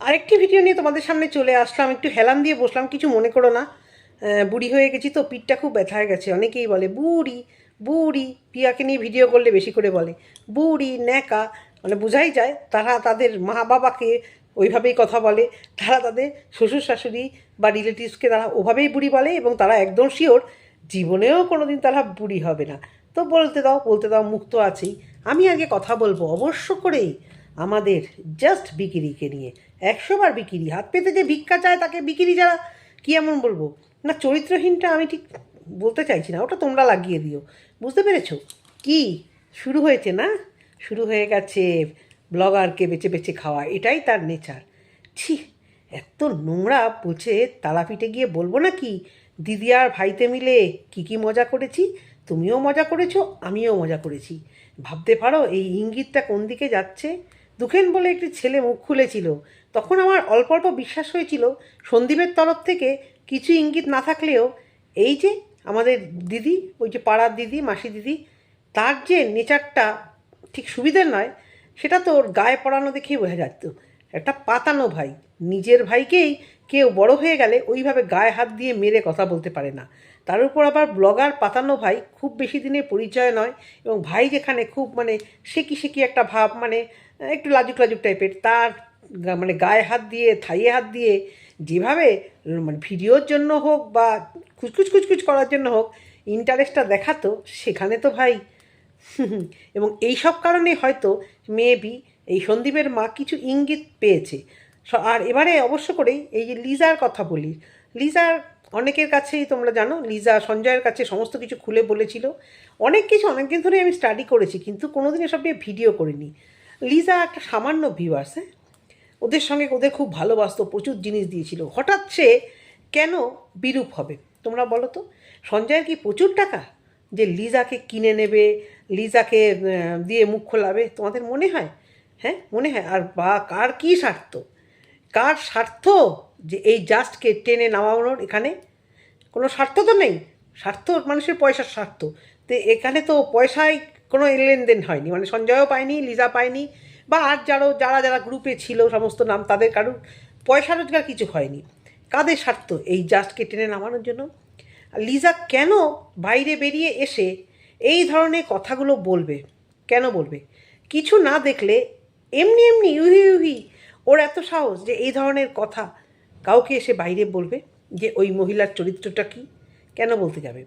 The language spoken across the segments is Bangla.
আরেকটি ভিডিও নিয়ে তোমাদের সামনে চলে আসলাম, একটু হেলান দিয়ে বসলাম, কিছু মনে করো না। বুড়ি হয়ে গেছি তো, পিঠটা খুব ব্যথা হয়ে গেছে, অনেকেই বলে, বুড়ি বুড়ি। পিয়াকে নিয়ে ভিডিও করলে বেশি করে বলে, বুড়ি, ন্যাকা। মানে বোঝাই যায়, তারা তাদের মা বাবাকে ওইভাবেই কথা বলে, তারা তাদের শ্বশুর শাশুড়ি বা রিলেটিভসকে তারা ওভাবেই বুড়ি বলে এবং তারা একদম শিওর জীবনেও কোনো দিন তারা বুড়ি হবে না। তো বলতে দাও বলতে দাও মুক্ত আছেই। আমি আগে কথা বলব অবশ্য করেই আমাদের জাস্ট বিকিরিকে নিয়ে। একশোবার বিকিরি হাত পেতে যে ভিক্ষা চায় তাকে বিকিরি যারা, কি এমন বলব? না, চরিত্রহীনটা আমি ঠিক বলতে চাইছি না, ওটা তোমরা লাগিয়ে দিও। বুঝতে পেরেছ? কি? শুরু হয়েছে না? শুরু হয়ে গেছে ব্লগারকে বেছে বেছে খাওয়া, এটাই তার নেচার। ছি, এত নোংরা বলছে তারাপীঠে গিয়ে বলব না কি? দিদি আর ভাইতে মিলে কি কি মজা করেছি? তুমিও মজা করেছ, আমিও মজা করেছি। ভাবতে পারো, এই ইঙ্গিতটা কোন দিকে যাচ্ছে? দুখেন বলে একটি ছেলে মুখ খুলেছিল। তখন আমার অল্প অল্প বিশ্বাস হয়েছিল সন্দীপের তরফ থেকে কিছু ইঙ্গিত না থাকলেও এই যে আমাদের দিদি, ওই যে পাড়ার দিদি, মাসি দিদি, তার যে নেচারটা ঠিক সুবিধের নয়, সেটা তো ওর গায়ে পড়ানো দেখেই বোঝা যাচ্ত। একটা পাতানো ভাই, নিজের ভাইকেই কেউ বড় হয়ে গেলে ওইভাবে গায়ে হাত দিয়ে মেরে কথা বলতে পারে না। তার উপর আবার ব্লগার পাতানো ভাই খুব বেশি দিনের পরিচয় নয় এবং ভাই যেখানে খুব মানে সেকি সেকি একটা ভাব মানে একটু লাজুক লাজুক টাইপের তার মানে গায়ে হাত দিয়ে, থাইয়ে হাত দিয়ে যেভাবে মানে ভিডিওর জন্য হোক বা খুচকুচ খুচকুচ করার জন্য হোক ইন্টারেস্টটা দেখাতো, সেখানে তো ভাই, এবং এই সব কারণে হয়তো মেবি এই সন্দীপের মা কিছু ইঙ্গিত পেয়েছে। আর এবারে অবশ্য করেই এই যে লিজার কথা বলি লিজার অনেকের কাছেই তোমরা জানো, লিজা সঞ্জয়ের কাছে সমস্ত কিছু খুলে বলেছিল। অনেক কিছু অনেক দিন ধরে আমি স্টাডি করেছি, কিন্তু কোনোদিন এসব নিয়ে ভিডিও করিনি। লিজা একটা সামান্য ভিউয়ার্স হ্যাঁ? ওদের সঙ্গে ওদের খুব ভালোবাসতো, প্রচুর জিনিস দিয়েছিল। হঠাৎ সে কেন বিরূপ হবে? তোমরা বলো তো। সঞ্জয়ের কি প্রচুর টাকা? যে লিজাকে কিনে নেবে, লিজাকে দিয়ে মুখ খোলাবে, তোমাদের মনে হয়? হ্যাঁ মনে হয়। আর বা, কার কী স্বার্থ? কার স্বার্থ যে এই জাস্টকে টেনে নামানোর এখানে? কোনো স্বার্থ তো নেই। স্বার্থ মানুষের পয়সার স্বার্থ। তো এখানে তো পয়সায় কোনো লেনদেন হয়নি। মানে সঞ্জয়ও পায়নি, লিজা পায়নি বা আর যারও যারা যারা গ্রুপে ছিল সমস্ত নাম, তাদের কারুর পয়সা রোজগার কিছু হয়নি। কাদের স্বার্থ এই জাস্টকে টেনে নামানোর জন্য? লিজা কেন বাইরে বেরিয়ে এসে এই ধরনের কথাগুলো বলবে? কেন বলবে? কিছু না দেখলে এমনি এমনি ইউহি ইউহি ওর এত সাহস যে এই ধরনের কথা কাউকে এসে বাইরে বলবে যে ওই মহিলার চরিত্রটা কি? কেন বলতে যাবে?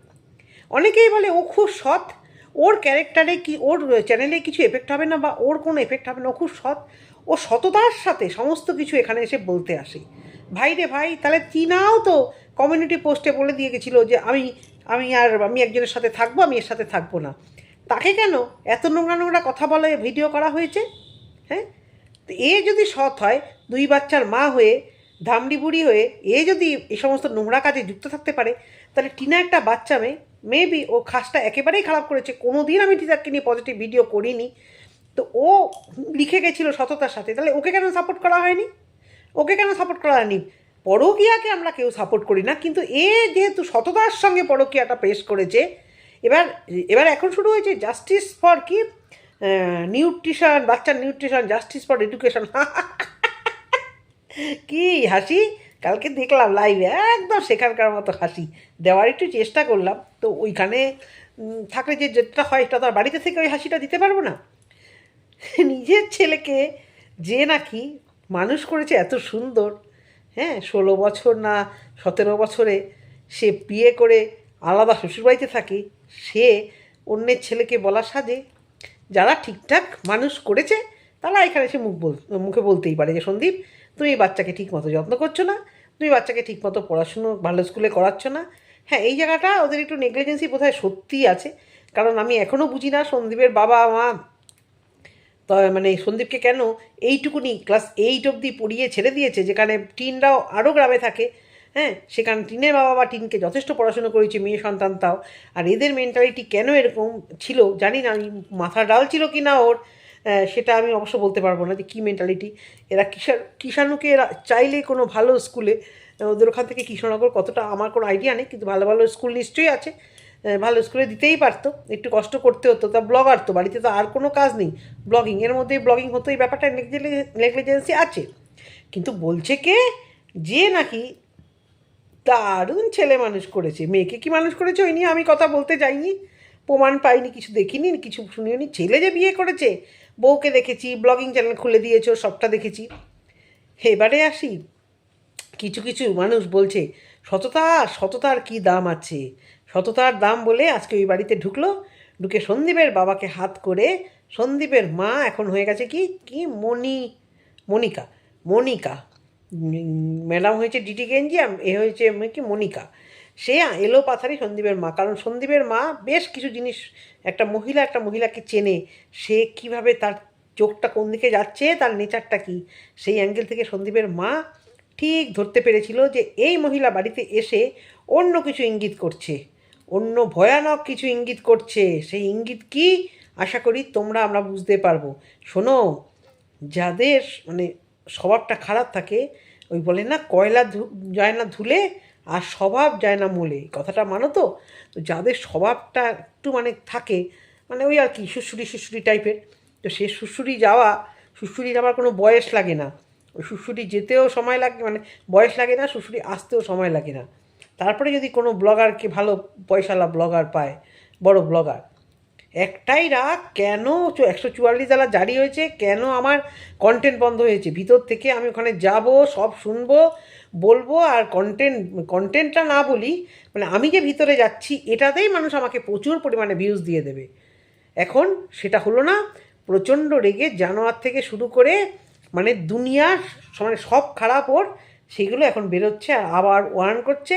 অনেকেই বলে ও খুব সৎ ওর ক্যারেক্টারে কি, ওর চ্যানেলে কিছু এফেক্ট হবে না বা ওর কোনো এফেক্ট হবে না, ও খুব সৎ, ও সততার সাথে সমস্ত কিছু এখানে এসে বলতে আসে। ভাই রে ভাই, তাহলে চীনাও তো। কমিউনিটি পোস্টে বলে দিয়ে গেছিল যে, আমি আমি আর, আমি একজনের সাথে থাকব, আমি এর সাথে থাকব না। তাকে কেন? এত নোংরা নোংরা কথা বলে ভিডিও করা হয়েছে? হ্যাঁ? তো এ যদি সৎ হয়, দুই বাচ্চার মা হয়ে, ধামড়ি বুড়ি হয়ে, এ যদি এই সমস্ত নোংরা কাজে যুক্ত থাকতে পারে, তাহলে টিনা একটা বাচ্চা মেয়ে মেবি ও খাসটা একেবারেই খারাপ করেছে। কোনো দিন আমি টিনাকে নিয়ে পজিটিভ ভিডিও করিনি। তো ও লিখে গেছিল সততার সাথে। তাহলে ওকে কেন সাপোর্ট করা হয়নি? ওকে কেন সাপোর্ট করা হয়নি? পরকিয়াকে আমরা কেউ সাপোর্ট করি না। কিন্তু এ যেহেতু সততার সঙ্গে পরকিয়াটা পেশ করেছে, এবার এবার এখন শুরু হয়েছে জাস্টিস ফর কি? নিউট্রিশন বাচ্চার নিউট্রিশন জাস্টিস ফর এডুকেশন কি হাসি? কালকে দেখলাম লাইভে একদম সেখানকার মতো হাসি। দেওয়ার একটু চেষ্টা করলাম, তো ওইখানে থাকলে যে যেটা হয়, সেটা তো আর বাড়িতে থেকে ওই হাসিটা দিতে পারব না। নিজের ছেলেকে যে নাকি মানুষ করেছে এত সুন্দর হ্যাঁ ষোলো বছর না সতেরো বছরে সে বিয়ে করে আলাদা শ্বশুরবাড়িতে থাকে, সে অন্যের ছেলেকে বলার সাজে। যারা ঠিকঠাক মানুষ করেছে, তারা এখানে এসে মুখ বল, মুখে বলতেই পারে যে, সন্দীপ তুমি বাচ্চাকে ঠিক মতো যত্ন করছ না, তুমি বাচ্চাকে ঠিক মতো পড়াশুনো ভালো স্কুলে করাচ্ছ না। হ্যাঁ এই জায়গাটা ওদের একটু নেগলিজেন্সি বোধহয় সত্যিই আছে, কারণ আমি এখনও বুঝি না সন্দীপের বাবা মা, তো মানে সন্দীপকে কেন এইটুকুনি ক্লাস এইট অবধি পড়িয়ে ছেড়ে দিয়েছে, যেখানে টিনরাও আরও গ্রামে থাকে হ্যাঁ সেখানে টিনের বাবা বা টিনকে যথেষ্ট পড়াশুনো করেছে, মেয়ে সন্তান তাও, আর এদের মেন্টালিটি কেন এরকম ছিল জানি না মাথা ডাল ছিল কি না ওর সেটা আমি অবশ্য বলতে পারব না যে কী মেন্টালিটি এরা কিষার কিষাণুকে এরা চাইলে কোনো ভালো স্কুলে ওদের ওখান থেকে কৃষ্ণনগর কতটা আমার কোনো আইডিয়া নেই, কিন্তু ভালো ভালো স্কুল নিশ্চয়ই আছে। ভালো স্কুলে দিতেই পারতো, একটু কষ্ট করতে হতো, তা ব্লগার তো, বাড়িতে তো আর কোনো কাজ নেই। ব্লগিং এর মধ্যেই ব্লগিং হতো, এই ব্যাপারটা নেগলিজেন্সি আছে। কিন্তু বলছে কে? যে নাকি দারুণ ছেলে মানুষ করেছে, মেয়েকে কি মানুষ করেছে, ওই নিয়ে আমি কথা বলতে যাইনি। প্রমাণ পাইনি, কিছু দেখিনি, কিছু শুনিনি ছেলে যে বিয়ে করেছে, বউকে দেখেছি ব্লগিং চ্যানেল খুলে দিয়েছ, সবটা দেখেছি। এবারে আসি। কিছু কিছু মানুষ বলছে, সততা, সততার কি দাম আছে? সততার দাম বলে আজকে ওই বাড়িতে ঢুকলো, ঢুকে সন্দীপের বাবাকে হাত করে সন্দীপের মা এখন হয়ে গেছে কি কি মণি মনিকা মনিকা ম্যাডাম হয়েছে ডিটি গেঞ্জি এ হয়েছে কি মনিকা সে এলো পাথারি সন্দীপের মা। কারণ সন্দীপের মা বেশ কিছু জিনিস, একটা মহিলা, একটা মহিলাকে চেনে। সে কীভাবে তার চোখটা কোন দিকে যাচ্ছে, তার নেচারটা কি? সেই অ্যাঙ্গেল থেকে সন্দীপের মা ঠিক ধরতে পেরেছিল যে এই মহিলা বাড়িতে এসে অন্য কিছু ইঙ্গিত করছে। অন্য ভয়ানক কিছু ইঙ্গিত করছে। সেই ইঙ্গিত কি? আশা করি তোমরা, আমরা বুঝতে পারব। শোনো, যাদের মানে স্বভাবটা খারাপ থাকে, ওই বলে না, কয়লা যায় না ধুলে আর স্বভাব যায় না মূলে কথাটা মানো তো? তো যাদের স্বভাবটা একটু মানে থাকে মানে ওই আর কি সুশুরি সুশুরি টাইপের, তো সে সুশুরি যাওয়া সুশুরি আমার কোনো বয়স লাগে না। ওই সুশুরি যেতেও সময় লাগে মানে বয়স লাগে না সুশুরি আসতেও সময় লাগে না। তারপরে যদি কোনো ব্লগারকে ভালো পয়সালা ব্লগার পায়, বড় ব্লগার একটাই রাগ, কেন একশো চুয়াল্লিশ দ্বারা জারি হয়েছে? কেন আমার কন্টেন্ট বন্ধ হয়েছে? ভিতর থেকে আমি ওখানে যাব, সব শুনব, বলব আর কন্টেন্ট কন্টেন্টটা না বলি মানে আমি যে ভিতরে যাচ্ছি, এটাতেই মানুষ আমাকে প্রচুর পরিমাণে ভিউজ দিয়ে দেবে। এখন সেটা হলো না, প্রচণ্ড রেগে জানোয়ার থেকে শুরু করে মানে দুনিয়ার মানে সব খারাপ ওর, সেগুলো এখন বেরোচ্ছে আর আবার ওয়ার্ন করছে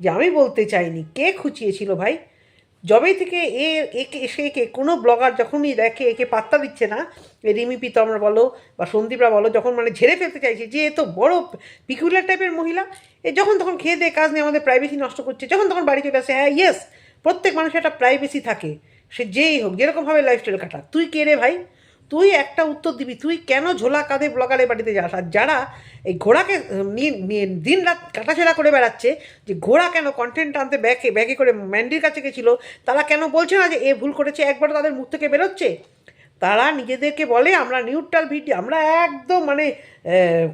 যে আমি বলতে চাইনি। কে খুঁচিয়েছিল ভাই? যবেই থেকে এ, একে, সে একে, কোনো ব্লগার যখনই দেখে, একে পাত্তা দিচ্ছে না রিমি পিতমরা বলো বা সন্দীপরা বলো, যখন মানে ঝেড়ে ফেলতে চাইছে যে এ তো বড় পিকুলার টাইপের মহিলা, এ যখন তখন খেয়ে দিয়ে কাজ নিয়ে আমাদের প্রাইভেসি নষ্ট করছে, যখন তখন বাড়ি চলে আসে হ্যাঁ ইয়েস প্রত্যেক মানুষের একটা প্রাইভেসি থাকে, সে যেই হোক, যেরকমভাবে লাইফস্টাইল কাটা তুই কে রে ভাই? তুই একটা উত্তর দিবি, তুই কেন ঝোলা কাঁধে ব্লগারের বাড়িতে যাস? আর যারা এই ঘোড়াকে দিন রাত কাটাছেড়া করে বেড়াচ্ছে, যে ঘোড়া কেন কন্টেন্ট আনতে ব্যাগে ব্যাগে করে ম্যান্ডির কাছে গেছিল, তারা কেন বলছে না যে এ ভুল করেছে একবার তাদের মুখ থেকে বেরোচ্ছে? তারা নিজেদেরকে বলে, আমরা নিউট্রাল ভিডিও আমরা একদম মানে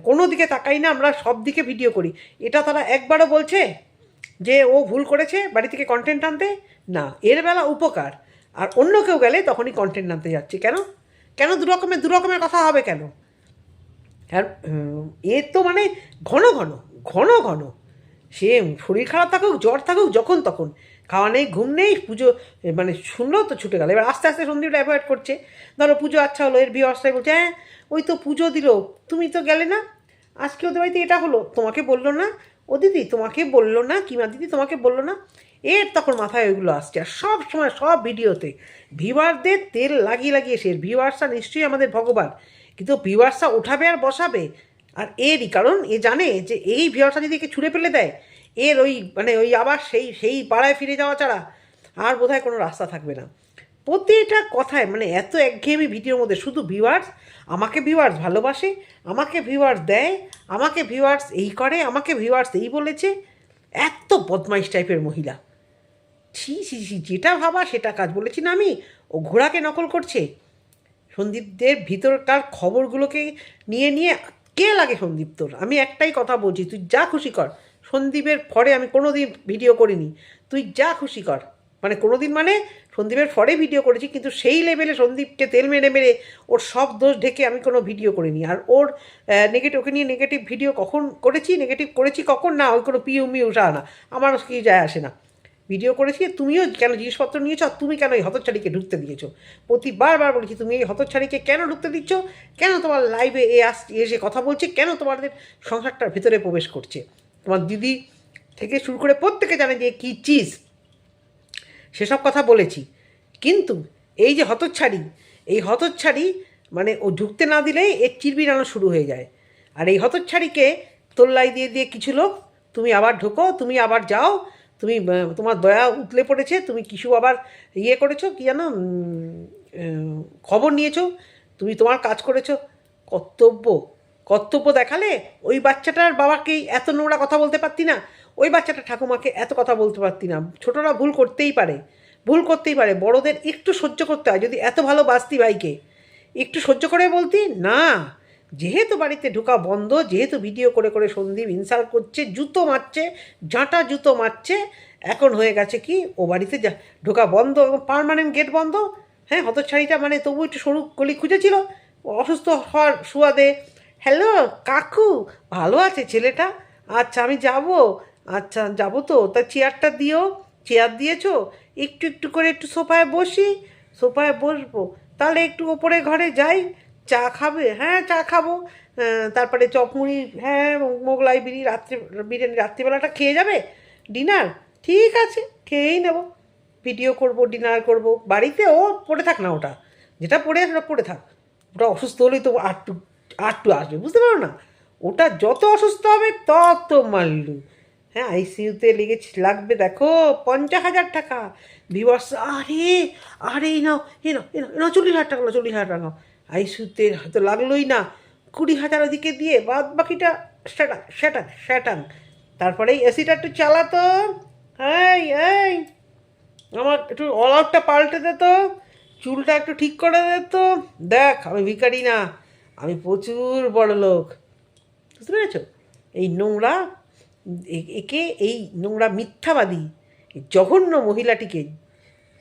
কোনো দিকে তাকাই না, আমরা সব দিকে ভিডিও করি। এটা তারা একবারও বলছে? যে ও ভুল করেছে বাড়ি থেকে কন্টেন্ট আনতে? না, এর বেলা উপকার। আর অন্য কেউ গেলে তখনই কন্টেন্ট আনতে যাচ্ছে। কেন? কেন দু রকমের দু রকমের কথা হবে কেন? আর এ তো মানে ঘন ঘন ঘন ঘন। সে শরীর খারাপ থাকুক, জ্বর থাকুক, যখন তখন। খাওয়া নেই, ঘুম নেই, পুজো মানে শুনলো তো ছুটে গেল। এবার আস্তে আস্তে সন্দীপটা অ্যাভয়েড করছে। ধরো পুজো আচ্ছা হলো, এর বিয়ে অবস্থায় বলছে হ্যাঁ ওই তো পুজো দিল, তুমি তো গেলে না? আজকে ওদের বাড়িতে এটা হলো, তোমাকে বলল না? ও দিদি তোমাকে বলল না? কিমা দিদি তোমাকে বলল না? এর তখন মাথায় ওইগুলো আসছে আর সব সময় সব ভিডিওতে ভিউয়ারদের তেল লাগিয়ে লাগিয়ে সে ভিউয়ার্সরা নিশ্চয়ই আমাদের ভগবান। কিন্তু ভিউয়ার্সরা উঠাবে আর বসাবে? আর এরই কারণ এ জানে যে এই ভিউয়ার্সরা যদি একে ছুঁড়ে ফেলে দেয়, এর ওই মানে ওই আবার সেই সেই পাড়ায় ফিরে যাওয়া ছাড়া আর বোধহয় কোনো রাস্তা থাকবে না। প্রতিটা কথায় মানে এত একঘেয়েমি ভিডিওর মধ্যে, শুধু ভিউয়ার্স আমাকে ভিউয়ার্স ভালোবাসে, আমাকে ভিউয়ার্স দেয়, আমাকে ভিউয়ার্স এই করে, আমাকে ভিউয়ার্স এই বলেছে, এত বদমাইশ টাইপের মহিলা। ছি ছি ছি, যেটা ভাবা সেটা কাজ বলেছি না আমি, ও ঘোড়াকে নকল করছে। সন্দীপদের ভিতরকার খবরগুলোকে নিয়ে নিয়ে কে লাগে সন্দীপ তোর? আমি একটাই কথা বলছি, তুই যা খুশি কর। সন্দীপের ফরে আমি কোনো দিন ভিডিও করিনি। তুই যা খুশি কর। মানে কোনো দিন মানে সন্দীপের ফরে ভিডিও করেছি, কিন্তু সেই লেভেলে সন্দীপকে তেল মেরে মেরে ওর সব দোষ ঢেকে আমি কোনো ভিডিও করিনি। আর ওর নেগেটিভ ওকে নিয়ে নেগেটিভ ভিডিও কখন করেছি? নেগেটিভ করেছি কখন? না, ওই কোনো পিউ মিউ উঠা না, আমার কি যায় আসে না। ভিডিও করেছি, তুমিও কেন জিনিসপত্র নিয়েছো আর তুমি কেন এই হতচ্ছাড়িকে ঢুকতে দিয়েছ? প্রতিবার বার বলেছি, তুমি এই হতচ্ছাড়িকে কেন ঢুকতে দিচ্ছ? কেন তোমার লাইভে এ আস এসে কথা বলছে? কেন তোমাদের সংসারটার ভিতরে প্রবেশ করছে? তোমার দিদি থেকে শুরু করে প্রত্যেকে জানে যে কী চিজ সেসব কথা বলেছি। কিন্তু এই যে হতচ্ছাড়ি, এই হতচ্ছাড়ি মানে ও ঢুকতে না দিলেই এর চিরবিরানো শুরু হয়ে যায়। আর এই হতচ্ছাড়িকে তোল্লাই দিয়ে দিয়ে কিছু লোক, তুমি আবার ঢোকো, তুমি আবার যাও, তুমি তোমার দয়া উতলে পড়েছে, তুমি কিছু আবার ইয়ে করেছ, কি জানো খবর নিয়েছো, তুমি তোমার কাজ করেছ। কর্তব্য কর্তব্য দেখালে ওই বাচ্চাটার বাবাকেই এত নোংরা কথা বলতে পারতি না। ওই বাচ্চাটা ঠাকুমাকে এত কথা বলতে পারতি না। ছোটরা ভুল করতেই পারে। ভুল করতেই পারে। বড়দের একটু সহ্য করতে হয়। যদি এত ভালো বাঁচতি ভাইকে একটু সহ্য করে বলতি, না। যেহেতু বাড়িতে ঢোকা বন্ধ, যেহেতু ভিডিও করে করে সন্দীপ ইনসাল্ট করছে, জুতো মারছে ঝাঁটা জুতো মারছে, এখন হয়ে গেছে কি, ও বাড়িতে যা, ঢোকা বন্ধ পারমানেন্ট গেট বন্ধ হ্যাঁ হতচ্ছাড়িটা মানে তবু একটু সরু গলি খুঁজেছিল। অসুস্থ হওয়ার সুয়াদে হ্যালো কাকু, ভালো আছে ছেলেটা? আচ্ছা আমি যাব। আচ্ছা যাব তো। তা চেয়ারটা দিও, চেয়ার দিয়েছ? একটু একটু করে একটু সোফায় বসি, সোফায় বসবো। তাহলে একটু ওপরে ঘরে যাই, চা খাবে? হ্যাঁ চা খাব। তারপরে চপমুড়ি হ্যাঁ মোগলাই বিরি রাত্রি, বিরিয়ানি রাত্রিবেলাটা খেয়ে যাবে? ডিনার? ঠিক আছে, খেয়েই নেব। ভিডিও করব, ডিনার করব। বাড়িতে ও পড়ে থাক না ওটা। যেটা পড়ে ওটা পড়ে থাক। ওটা অসুস্থ হলেই তো আটটু আটটু আসবে, বুঝতে পারো না? ওটা যত অসুস্থ হবে, তত মাল্লু হ্যাঁ আইসিইউতে লেগেছে, লাগবে দেখো, পঞ্চাশ হাজার টাকা। বিবর্ষ আরে আরে, এই নাও এ নাও এ নাও চল্লিশ হাজার টাকা চল্লিশ হাজার টাকা আইসিইউতে হয়তো লাগলোই না। কুড়ি হাজার ওদিকে দিয়ে, বাদ বাকিটা স্যাটাং স্যাটাং স্যাটাং তারপরে এই এসিটা একটু চালাতো এই এই, আমার একটু অল আউটটা পাল্টে দে তো। চুলটা একটু ঠিক করে দে তো। দেখ, আমি ভিখারি না, আমি প্রচুর বড় লোক বুঝতে পেরেছ? এই নোংরা একে এই নোংরা মিথ্যাবাদী জঘন্য মহিলাটিকে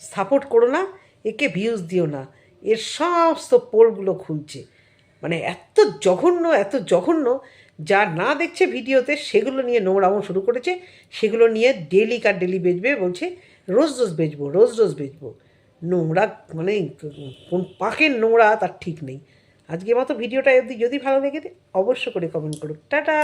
সাপোর্ট করো না, একে ভিউজ দিও না। এর সমস্ত পোলগুলো খুলছে। মানে এত জঘন্য এত জঘন্য, যা না দেখছে ভিডিওতে, সেগুলো নিয়ে নোংরামো শুরু করেছে। সেগুলো নিয়ে ডেলি কার ডেলি বেচবে? বলছে, রোজ রোজ বেচবো, রোজ রোজ বেচবো। নোংরা মানে কোন পাখের নোংরা তার ঠিক নেই। আজকে মতো ভিডিওটা যদি ভালো লেগে অবশ্য করে কমেন্ট করুক টাটা!